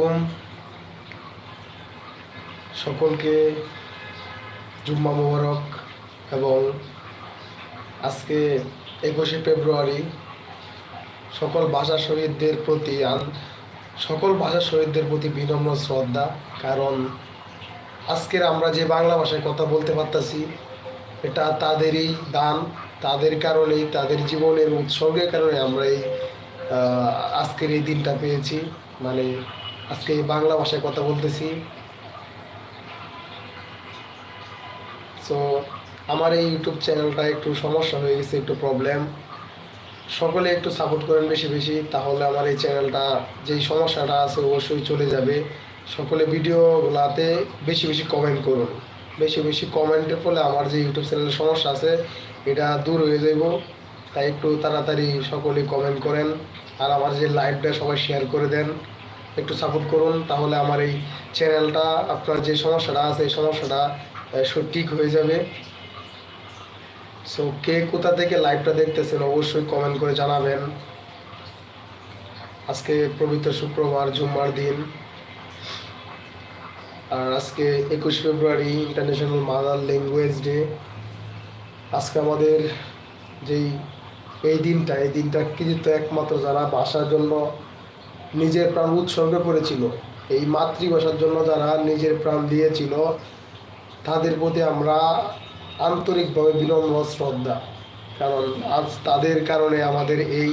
আলাইকুম সকলকে জুম্মা মোবারক এবং আজকে একুশে ফেব্রুয়ারি সকল ভাষা শহীদদের প্রতি সকল ভাষা শহীদদের প্রতি বিনম্র শ্রদ্ধা, কারণ আজকের আমরা যে বাংলা ভাষায় কথা বলতে পারতাছি, এটা তাদেরই দান, তাদের কারণেই, তাদের জীবনের উৎসর্গের কারণে আমরা এই আজকের এই দিনটা পেয়েছি। মানে আজকে এই বাংলা ভাষায় কথা বলতেছি। সো আমার এই ইউটিউব চ্যানেলটা একটু সমস্যা হয়ে গেছে, একটু প্রবলেম সকলে একটু সাপোর্ট করেন বেশি বেশি, তাহলে আমার এই চ্যানেলটা যেই সমস্যাটা আছে অবশ্যই চলে যাবে। সকলে ভিডিওগুলাতে বেশি বেশি কমেন্ট করুন। বেশি বেশি কমেন্টের ফলে আমার যে ইউটিউব চ্যানেলের সমস্যা আছে, এটা দূর হয়ে যাব তাই একটু তাড়াতাড়ি সকলে কমেন্ট করেন, আর আমার যে লাইভটা সবাই শেয়ার করে দেন। একটু সাপোর্ট করুন, তাহলে আমার এই চ্যানেলটা আপনার যে সমস্যাটা আছে, এই সমস্যাটা সঠিক হয়ে যাবে। সো কে কোথা থেকে লাইভটা দেখতেছেন, অবশ্যই কমেন্ট করে জানাবেন। আজকে পবিত্র শুক্রবার, জুম্মার দিন। আর আজকে একুশ ফেব্রুয়ারি ইন্টারন্যাশনাল মাদার ল্যাঙ্গুয়েজ ডে আজকে আমাদের যেই, এই দিনটা এই দিনটা কৃতিত্ব একমাত্র যারা ভাষার জন্য নিজের প্রাণ উৎসর্গ করেছিল। এই মাতৃভাষার জন্য যারা নিজের প্রাণ দিয়েছিল, তাদের প্রতি আমরা আন্তরিকভাবে বিনম্র শ্রদ্ধা। কারণ আজ তাদের কারণে আমাদের এই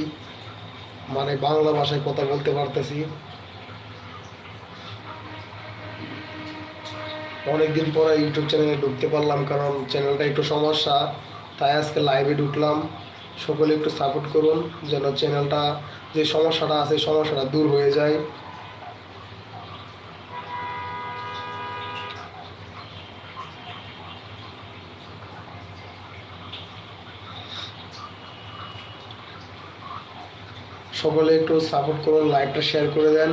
মানে বাংলা ভাষায় কথা বলতে পারতেছি। অনেকদিন পরে ইউটিউব চ্যানেলে ঢুকতে পারলাম, কারণ চ্যানেলটা একটু সমস্যা, তাই আজকে লাইভে ঢুকলাম। সকলে একটু সাপোর্ট করুন, যেন চ্যানেলটা যে সমস্যাটা আছে সমস্যাটা দূর হয়ে যায়। সকলে একটু সাপোর্ট করুন লাইভটা শেয়ার করে দেন।